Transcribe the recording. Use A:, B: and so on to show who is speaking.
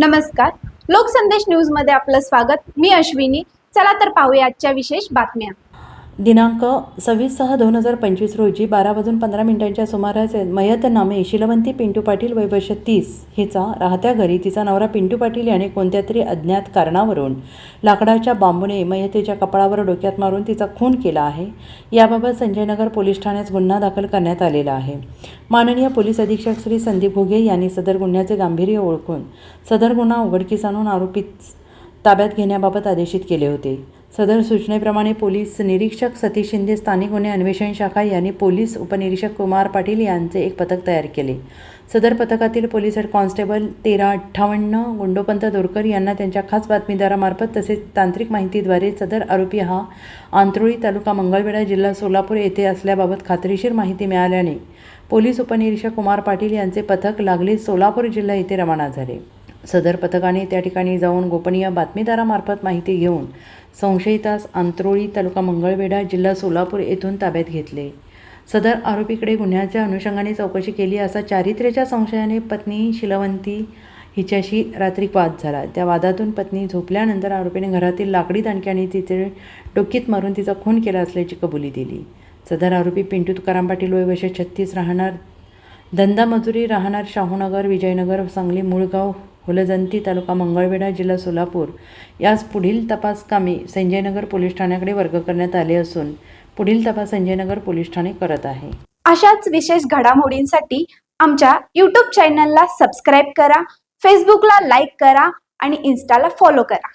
A: नमस्कार. लोकसंदेश न्यूजमध्ये आपलं स्वागत. मी अश्विनी. चला तर पाहूया आजच्या विशेष बातम्या.
B: दिनांक सव्वीस सहा दोन हजार पंचवीस रोजी बारा वाजून पंधरा मिनिटांच्या सुमारास मयत नामे शिलवंती पिंटू पाटील वैभश तीस हिचा राहत्या घरी. तिचा नवरा पिंटू पाटील याने कोणत्या तरी अज्ञात कारणावरून लाकडाच्या बांबूने मयतेच्या कपाळावर डोक्यात मारून तिचा खून केला आहे. याबाबत संजयनगर पोलीस ठाण्यात गुन्हा दाखल करण्यात आलेला आहे. माननीय पोलीस अधीक्षक श्री संदीप घुगे यांनी सदर गुन्ह्याचे गांभीर्य ओळखून सदर गुन्हा उघडकीस आणून आरोपीत ताब्यात घेण्याबाबत आदेशित केले होते. सदर सूचनेप्रमाणे पोलीस निरीक्षक सतीश शिंदे स्थानिक गुन्हे अन्वेषण शाखा यांनी पोलीस उपनिरीक्षक कुमार पाटील यांचे एक पथक तयार केले. सदर पथकातील पोलीस हेड कॉन्स्टेबल तेरा अठ्ठावन्न गुंडोपंत दोरकर यांना त्यांच्या खास बातमीदारामार्फत तसेच तांत्रिक माहितीद्वारे सदर आरोपी हा आंत्रोळी तालुका मंगळवेढा जिल्हा सोलापूर येथे असल्याबाबत खात्रीशीर माहिती मिळाल्याने पोलीस उपनिरीक्षक कुमार पाटील यांचे पथक लागले सोलापूर जिल्हा येथे रवाना झाले. सदर पथकाने त्या ठिकाणी जाऊन गोपनीय बातमीदारामार्फत माहिती घेऊन संशयितास आंत्रोळी तालुका मंगळवेढा जिल्हा सोलापूर येथून ताब्यात घेतले. सदर आरोपीकडे गुन्ह्याच्या अनुषंगाने चौकशी केली असा चारित्र्याच्या संशयाने पत्नी शिलवंती हिच्याशी रात्री वाद झाला. त्या वादातून पत्नी झोपल्यानंतर आरोपीने घरातील लाकडी दांडक्याने तिचे डोकीत मारून तिचा खून केला असल्याची कबुली दिली. सदर आरोपी पिंटू तुकाराम पाटील वय वर्ष छत्तीस राहणार धंदा मजुरी राहणार शाहूनगर विजयनगर सांगली मुळगाव फुलजंती तालुका मंगळवेढा जिल्हा सोलापूर. यास पुढील तपास कामी संजयनगर पोलीस ठाण्याकडे वर्ग करण्यात आले असून पुढील तपास संजयनगर पोलीस ठाणे करत आहे.
A: अशाच विशेष घडामोडींसाठी आमच्या यूट्यूब चॅनलला सबस्क्राईब करा फेसबुकला लाईक करा आणि इन्स्टाला फॉलो करा.